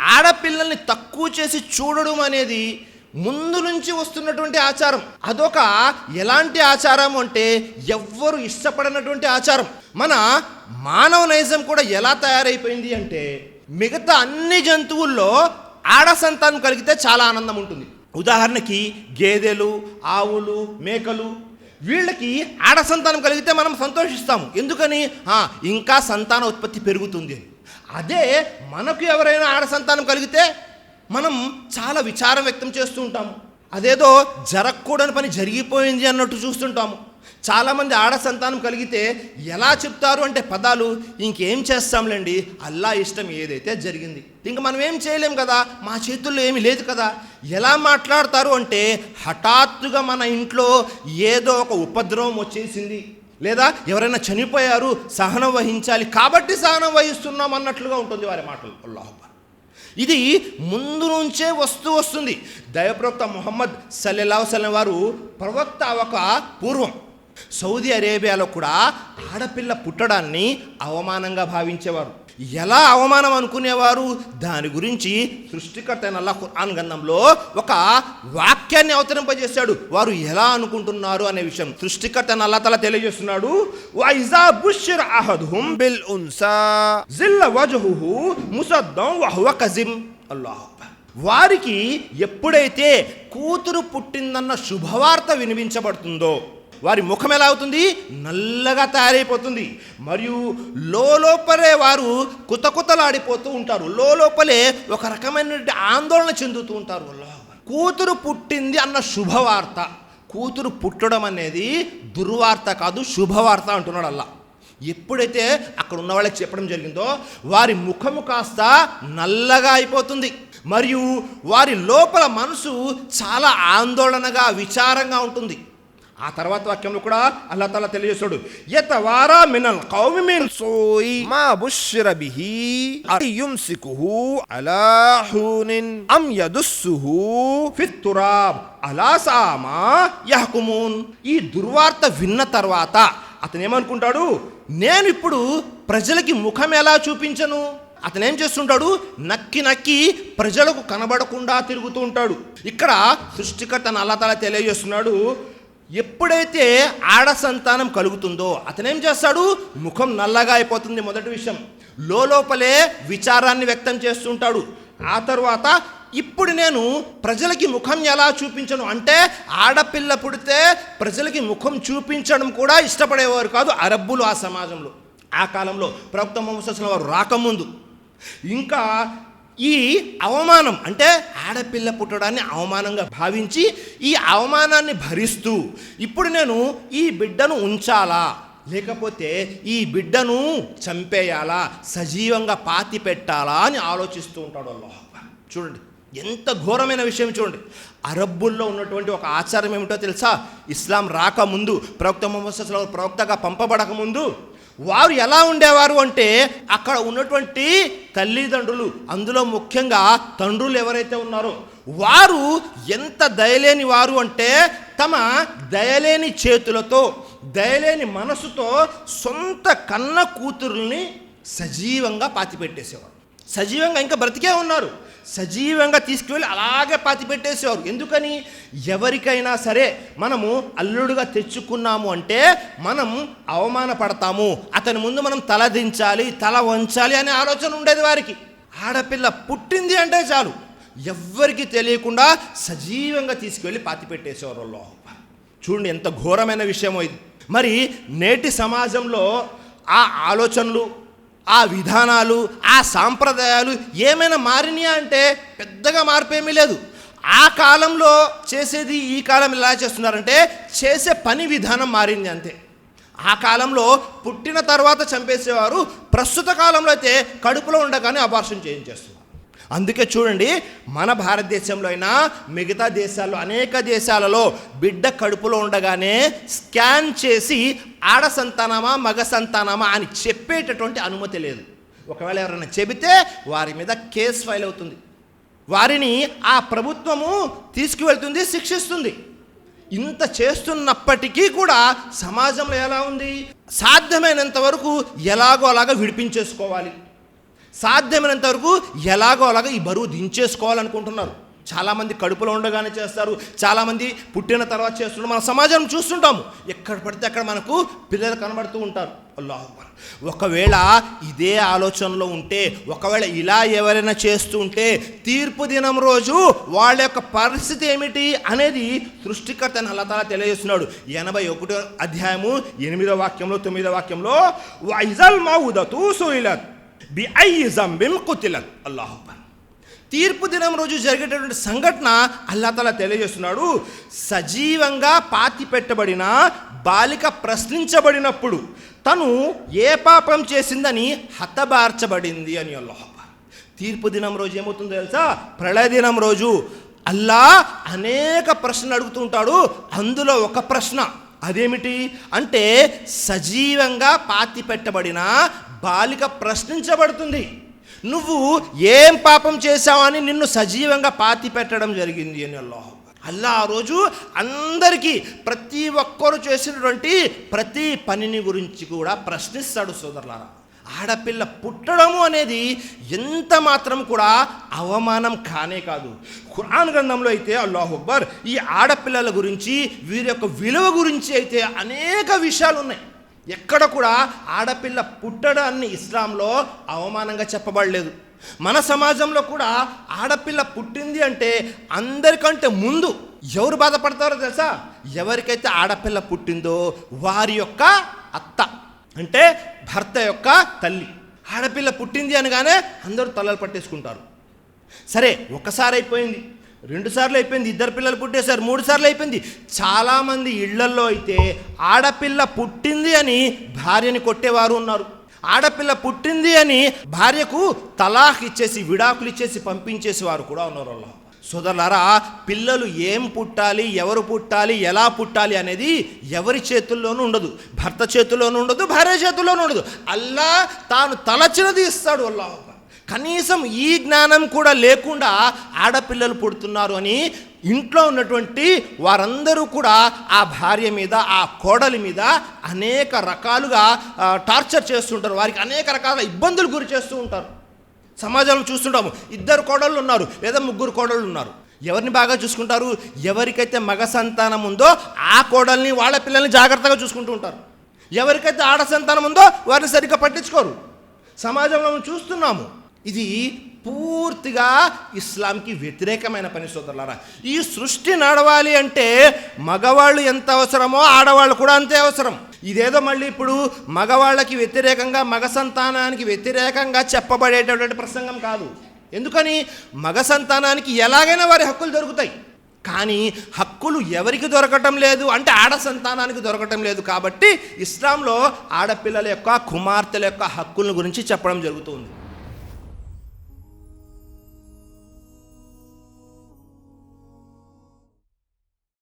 ఆడపిల్లల్ని తక్కువ చేసి చూడడం అనేది ముందు నుంచి వస్తున్నటువంటి ఆచారం. అదొక ఎలాంటి ఆచారం అంటే ఎవ్వరు ఇష్టపడినటువంటి ఆచారం. మన మానవ నైజం కూడా ఎలా తయారైపోయింది అంటే మిగతా అన్ని జంతువుల్లో ఆడ సంతానం కలిగితే చాలా ఆనందం ఉంటుంది. ఉదాహరణకి గేదెలు ఆవులు మేకలు వీళ్ళకి ఆడ సంతానం కలిగితే మనం సంతోషిస్తాము. ఎందుకని? ఇంకా సంతాన ఉత్పత్తి పెరుగుతుంది అని. అదే మనకు ఎవరైనా ఆడ సంతానం కలిగితే మనం చాలా విచారం వ్యక్తం చేస్తూ ఉంటాము. అదేదో జరగకూడని పని జరిగిపోయింది అన్నట్టు చూస్తుంటాము. చాలామంది ఆడ సంతానం కలిగితే ఎలా చెప్తారు అంటే పదాలు ఇంకేం చేస్తాంలేండి అల్లా ఇష్టం ఏదైతే జరిగింది. ఇంక మనం ఏం చేయలేం కదా మా చేతుల్లో ఏమీ లేదు కదా. ఎలా మాట్లాడతారు అంటే హఠాత్తుగా మన ఇంట్లో ఏదో ఒక ఉపద్రవం వచ్చేసింది. లేదా ఎవరైనా చనిపోయారు సహనం వహించాలి కాబట్టి సహనం వహిస్తున్నాం అన్నట్లుగా ఉంటుంది వారి మాటలు. అల్లాహబ్బా ఇది ముందు నుంచే వస్తూ వస్తుంది. దయప్రవక్త మొహమ్మద్ సల్లెల్లాహు సల్లం వారు ప్రవక్త ఒక పూర్వం సౌదీ అరేబియాలో కూడా ఆడపిల్ల పుట్టడాన్ని అవమానంగా భావించేవారు. ఎలా అవమానం అనుకునేవారు? దాని గురించి సృష్టికర్త అయిన అల్లాహ్ ఖురాన్ గంధంలో ఒక వాక్యాన్ని అవతరింపజేశాడు. వారు ఎలా అనుకుంటున్నారు అనే విషయం సృష్టికర్త అయిన అల్లా తల తెలియజేస్తున్నాడు. వైజా బుషిర్ అహదుహుం బిల్ ఉన్సా జిల్ల వజహుహు ముసద్దం వహువ కజిమ్. అల్లాహ్ వారికి ఎప్పుడైతే కూతురు పుట్టిందన్న శుభవార్త వినిపించబడుతుందో వారి ముఖం ఎలా అవుతుంది? నల్లగా తయారైపోతుంది. మరియు లోపలే వారు కుతకుతలాడిపోతూ ఉంటారు. లోపలే ఒక రకమైన ఆందోళన చెందుతూ ఉంటారు. కూతురు పుట్టింది అన్న శుభవార్త. కూతురు పుట్టడం అనేది దుర్వార్త కాదు శుభవార్త అంటున్నాడు అల్లా ఎప్పుడైతే అక్కడ ఉన్న వాళ్ళకి చెప్పడం జరిగిందో వారి ముఖము కాస్త నల్లగా అయిపోతుంది. మరియు వారి లోపల మనసు చాలా ఆందోళనగా విచారంగా ఉంటుంది. ఆ తర్వాత వాక్యంలో కూడా అల్లా తాలా తెలియజేశాడు. ఎత వారా మినల్ కౌమి మిన్ సోయి మా బుష్ర బిహి సికుహు అలా హునిన్ అమ్ యదుస్సుహు ఫిత్తురాబ్ అలా సామా యహకుమున్. ఈ దుర్వార్త విన్న తర్వాత అతను ఏమనుకుంటాడు? నేను ఇప్పుడు ప్రజలకి ముఖం ఎలా చూపించను? అతను ఏం చేస్తుంటాడు? నక్కి నక్కి ప్రజలకు కనబడకుండా తిరుగుతూ ఉంటాడు. ఇక్కడ సృష్టికర్తను అల్లాతలా తెలియజేస్తున్నాడు ఎప్పుడైతే ఆడ సంతానం కలుగుతుందో అతనేం చేస్తాడు? ముఖం నల్లగా అయిపోతుంది మొదటి విషయం. లోపలే విచారాన్ని వ్యక్తం చేస్తుంటాడు. ఆ తర్వాత ఇప్పుడు నేను ప్రజలకి ముఖం ఎలా చూపించను అంటే ఆడపిల్ల పుడితే ప్రజలకి ముఖం చూపించడం కూడా ఇష్టపడేవారు కాదు అరబ్బులు ఆ సమాజంలో. ఆ కాలంలో ప్రవక్త మొహమ్మద్ వారు రాకముందు. ఇంకా ఈ అవమానం అంటే ఆడపిల్ల పుట్టడాన్ని అవమానంగా భావించి ఈ అవమానాన్ని భరిస్తూ ఇప్పుడు నేను ఈ బిడ్డను ఉంచాలా? లేకపోతే ఈ బిడ్డను చంపేయాలా? సజీవంగా పాతి పెట్టాలా? అని ఆలోచిస్తూ ఉంటాడు అల్లాహ్. చూడండి. ఎంత ఘోరమైన విషయం చూడండి. అరబ్బుల్లో ఉన్నటువంటి ఒక ఆచారం ఏమిటో తెలుసా? ఇస్లాం రాకముందు ప్రవక్త మొహమ్మద్ ప్రవక్తగా పంపబడక ముందు వారు ఎలా ఉండేవారు అంటే అక్కడ ఉన్నటువంటి తల్లిదండ్రులు అందులో ముఖ్యంగా తండ్రులు ఎవరైతే ఉన్నారో వారు ఎంత దయలేని వారు అంటే తమ దయలేని చేతులతో దయలేని మనసుతో సొంత కన్న కూతురుల్ని సజీవంగా పాతిపెట్టేసేవారు. సజీవంగా ఇంకా బ్రతికే ఉన్నారు. సజీవంగా తీసుకువెళ్ళి అలాగే పాతిపెట్టేసేవారు ఎందుకని? ఎవరికైనా సరే మనము అల్లుడుగా తెచ్చుకున్నాము అంటే మనం అవమానపడతాము. అతని ముందు మనం తల దించాలి తల వంచాలి అనే ఆలోచన ఉండేది వారికి. ఆడపిల్ల పుట్టింది అంటే చాలు. ఎవ్వరికి తెలియకుండా సజీవంగా తీసుకువెళ్ళి పాతిపెట్టేసేవారు పెట్టేసేవారు చూడండి ఎంత ఘోరమైన విషయమో ఇది. మరి నేటి సమాజంలో ఆ ఆలోచనలు ఆ విధానాలు ఆ సాంప్రదాయాలు ఏమైనా మారినాయా అంటే పెద్దగా మార్పేమీ లేదు. ఆ కాలంలో చేసేది ఈ కాలం ఎలా చేస్తున్నారంటే చేసే పని విధానం మారింది అంతే. ఆ కాలంలో పుట్టిన తర్వాత చంపేసేవారు ప్రస్తుత కాలంలో అయితే కడుపులో ఉండగానే అబార్షన్ చేయించేస్తున్నారు. అందుకే చూడండి మన భారతదేశంలో అయినా మిగతా దేశాల్లో అనేక దేశాలలో బిడ్డ కడుపులో ఉండగానే స్కాన్ చేసి ఆడ సంతానమా మగ సంతానమా అని చెప్పేటటువంటి అనుమతి లేదు. ఒకవేళ ఎవరైనా చెబితే వారి మీద కేసు ఫైల్ అవుతుంది. వారిని ఆ ప్రభుత్వము తీసుకువెళ్తుంది శిక్షిస్తుంది. ఇంత చేస్తున్నప్పటికీ కూడా సమాజంలో ఎలా ఉంది? సాధ్యమైనంత వరకు ఎలాగో అలాగా విడిపించేసుకోవాలి. సాధ్యమైనంత వరకు ఎలాగో అలాగ ఈ బరువు దించేసుకోవాలనుకుంటున్నారు. చాలామంది కడుపులో ఉండగానే చేస్తారు చాలామంది పుట్టిన తర్వాత చేస్తున్నారు మన సమాజం చూస్తుంటాము ఎక్కడ పడితే అక్కడ మనకు పిల్లలు కనబడుతూ ఉంటారు. ఒకవేళ ఇదే ఆలోచనలో ఉంటే ఒకవేళ ఇలా ఎవరైనా చేస్తూ ఉంటే తీర్పు దినం రోజు వాళ్ళ యొక్క పరిస్థితి ఏమిటి అనేది సృష్టికర్త అని తెలియజేస్తున్నాడు. ఎనభై ఒకటో అధ్యాయము ఎనిమిదో వాక్యంలో తొమ్మిదో వాక్యంలో వైజల్ మౌదతు సుయిలత్. బి ఐ జంబిన్ కుతిలత్. అల్లాహ్ అక్బర్. తీర్పు దినం రోజు జరిగేటటువంటి సంఘటన అల్లాతలా తెలియజేస్తున్నాడు. సజీవంగా పాతి పెట్టబడిన బాలిక ప్రశ్నించబడినప్పుడు తను ఏ పాపం చేసిందని హతబార్చబడింది అని అల్లాహ్ తీర్పు దినం రోజు ఏమవుతుందో తెలుసా? ప్రళయ దినం రోజు అల్లా అనేక ప్రశ్నలు అడుగుతూ ఉంటాడు. అందులో ఒక ప్రశ్న అదేమిటి? అంటే సజీవంగా పాతి పెట్టబడిన బాలిక ప్రశ్నించబడుతుంది. నువ్వు ఏం పాపం చేశావని నిన్ను సజీవంగా పాతి పెట్టడం జరిగింది అని అల్లాహ్ అల్లా ఆ రోజు అందరికీ ప్రతి ఒక్కరు చేసినటువంటి ప్రతి పనిని గురించి కూడా ప్రశ్నిస్తాడు సోదరులారా. ఆడపిల్ల పుట్టడము అనేది ఎంత మాత్రం కూడా అవమానం కానే కాదు. ఖురాన్ గ్రంథంలో అయితే అల్లాహ్ అక్బర్ ఈ ఆడపిల్లల గురించి వీరి యొక్క విలువ గురించి అయితే అనేక విషయాలు ఉన్నాయి ఎక్కడ కూడా ఆడపిల్ల పుట్టడాన్ని ఇస్లాంలో అవమానంగా చెప్పబడలేదు. మన సమాజంలో కూడా ఆడపిల్ల పుట్టింది అంటే అందరికంటే ముందు ఎవరు బాధపడతారో తెలుసా? ఎవరికైతే ఆడపిల్ల పుట్టిందో వారి యొక్క అత్త అంటే భర్త యొక్క తల్లి. ఆడపిల్ల పుట్టింది అనగానే అందరూ తలలు పట్టేసుకుంటారు. సరే ఒకసారి అయిపోయింది. రెండు సార్లు అయిపోయింది ఇద్దరు పిల్లలు పుట్టేశారు మూడు సార్లు అయిపోయింది. చాలామంది ఇళ్ళల్లో అయితే ఆడపిల్ల పుట్టింది అని భార్యని కొట్టేవారు ఉన్నారు. ఆడపిల్ల పుట్టింది అని భార్యకు తలాఖ్ ఇచ్చేసి విడాకులు ఇచ్చేసి పంపించేసి వారు కూడా ఉన్నారు అల్లా సోదరులారా పిల్లలు ఏం పుట్టాలి ఎవరు పుట్టాలి ఎలా పుట్టాలి అనేది ఎవరి చేతుల్లోనూ ఉండదు. భర్త చేతుల్లోనూ ఉండదు భార్య చేతుల్లోనూ ఉండదు. అల్లా తాను తలచినది ఇస్తాడు అల్లాహ్. కనీసం ఈ జ్ఞానం కూడా లేకుండా ఆడపిల్లలు పుడుతున్నారు అని ఇంట్లో ఉన్నటువంటి వారందరూ కూడా ఆ భార్య మీద ఆ కోడలి మీద అనేక రకాలుగా టార్చర్ చేస్తుంటారు. వారికి అనేక రకాల ఇబ్బందులు గురి చేస్తూ ఉంటారు. సమాజంలో చూస్తుంటాము ఇద్దరు కోడళ్ళు ఉన్నారు లేదా ముగ్గురు కోడళ్ళు ఉన్నారు. ఎవరిని బాగా చూసుకుంటారు? ఎవరికైతే మగ సంతానం ఉందో ఆ కోడల్ని వాళ్ళ పిల్లల్ని జాగ్రత్తగా చూసుకుంటూ ఉంటారు. ఎవరికైతే ఆడ సంతానం ఉందో వారిని సరిగ్గా పట్టించుకోరు. సమాజంలో చూస్తున్నాము ఇది పూర్తిగా ఇస్లాంకి వ్యతిరేకమైన పని సోదరులారా. ఈ సృష్టి నడవాలి అంటే మగవాళ్ళు ఎంత అవసరమో ఆడవాళ్ళు కూడా అంతే అవసరం. ఇదేదో మళ్ళీ ఇప్పుడు మగవాళ్ళకి వ్యతిరేకంగా మగ సంతానానికి వ్యతిరేకంగా చెప్పబడేటటువంటి ప్రసంగం కాదు. ఎందుకని? మగ సంతానానికి ఎలాగైనా వారి హక్కులు దొరుకుతాయి. కానీ హక్కులు ఎవరికి దొరకటం లేదు? అంటే ఆడ సంతానానికి దొరకటం లేదు కాబట్టి ఇస్లాంలో ఆడపిల్లల యొక్క కుమార్తెల యొక్క హక్కుల గురించి చెప్పడం జరుగుతుంది